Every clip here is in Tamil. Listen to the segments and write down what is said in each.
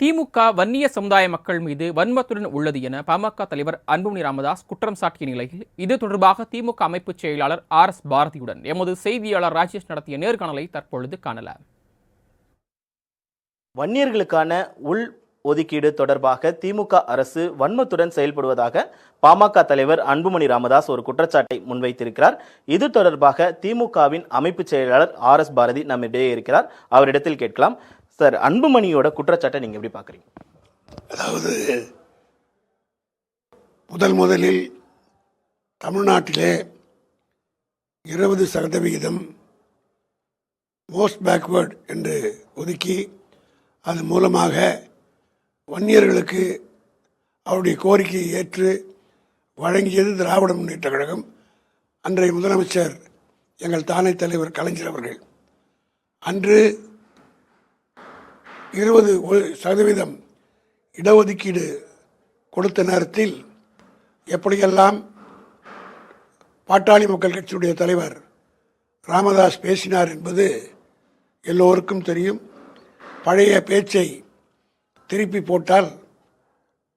திமுக வன்னிய சமுதாய மக்கள் மீது வன்மத்துடன் உள்ளது என பாமக தலைவர் அன்புமணி ராமதாஸ் குற்றம் சாட்டிய நிலையில் இது தொடர்பாக திமுக அமைப்பு செயலாளர் ஆர் எஸ் பாரதியுடன் எமது செய்தியாளர் ராஜேஷ் நடத்திய நேர்காணலை தற்பொழுது காணலாம். வன்னியர்களுக்கான உள் ஒதுக்கீடு தொடர்பாக திமுக அரசு வன்மத்துடன் செயல்படுவதாக பாமக தலைவர் அன்புமணி ராமதாஸ் ஒரு குற்றச்சாட்டை முன்வைத்திருக்கிறார். இது தொடர்பாக திமுகவின் அமைப்பு செயலாளர் ஆர் எஸ் பாரதி நம்மிடையே இருக்கிறார். அவரிடத்தில் கேட்கலாம். சார் அன்புமணியோட குற்றச்சாட்டை நீங்க எப்படி பாக்குறீங்க அதாவது முதல் முதலில் தமிழ்நாட்டிலே இருபது சதவிகிதம் மோஸ்ட் பேக்வேர்ட் என்று ஒதுக்கி அது மூலமாக வன்னியர்களுக்கு அவருடைய கோரிக்கையை ஏற்று வழங்கியது திராவிட முன்னேற்ற கழகம். அன்றைய முதலமைச்சர் எங்கள் தானே தலைவர் கலைஞர் அவர்கள். அன்று இருபது சதவீதம் இடஒதுக்கீடு கொடுத்த நேரத்தில் எப்படியெல்லாம் பாட்டாளி மக்கள் கட்சியுடைய தலைவர் ராமதாஸ் பேசினார் என்பது எல்லோருக்கும் தெரியும். பழைய பேச்சை திருப்பி போட்டால்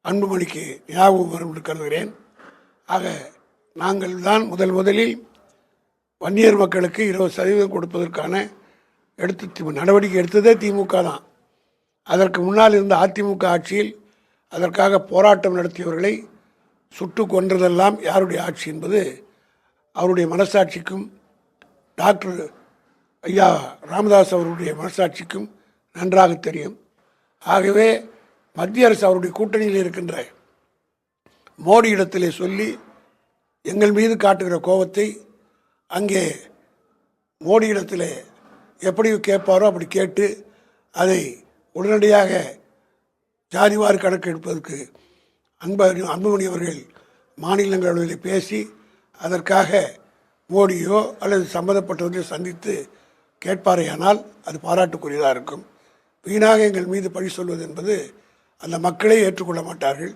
அன்புமணிக்கு ஞாபகம் வரும் என்று கருதுகிறேன். ஆக நாங்கள் தான் முதல் முதலில் வன்னியர் மக்களுக்கு இருபது சதவீதம் கொடுப்பதற்கான எடுத்து நடவடிக்கை எடுத்ததே திமுக தான். அதற்கு முன்னால் இருந்த அதிமுக ஆட்சியில் அதற்காக போராட்டம் நடத்தியவர்களை சுட்டு கொன்றதெல்லாம் யாருடைய ஆட்சி என்பது அவருடைய மனசாட்சிக்கும் டாக்டர் ஐயா ராமதாஸ் அவருடைய மனசாட்சிக்கும் நன்றாக தெரியும். ஆகவே மத்திய அரசு அவருடைய கூட்டணியில் இருக்கின்ற மோடி இடத்திலே சொல்லி எங்கள் மீது காட்டுகிற கோபத்தை அங்கே மோடி இடத்திலே எப்படி கேட்பாரோ அப்படி கேட்டு அதை உடனடியாக ஜாதிவார் கணக்கு எடுப்பதற்கு அன்ப அன்புமணி அவர்கள் மாநிலங்களவையில் பேசி அதற்காக மோடியோ அல்லது சம்மந்தப்பட்டவர்களை சந்தித்து கேட்பாரேயானால் அது பாராட்டுக்குரியதாக இருக்கும். வீணாக எங்கள் மீது பழி சொல்வது என்பது அந்த மக்களே ஏற்றுக்கொள்ள மாட்டார்கள்.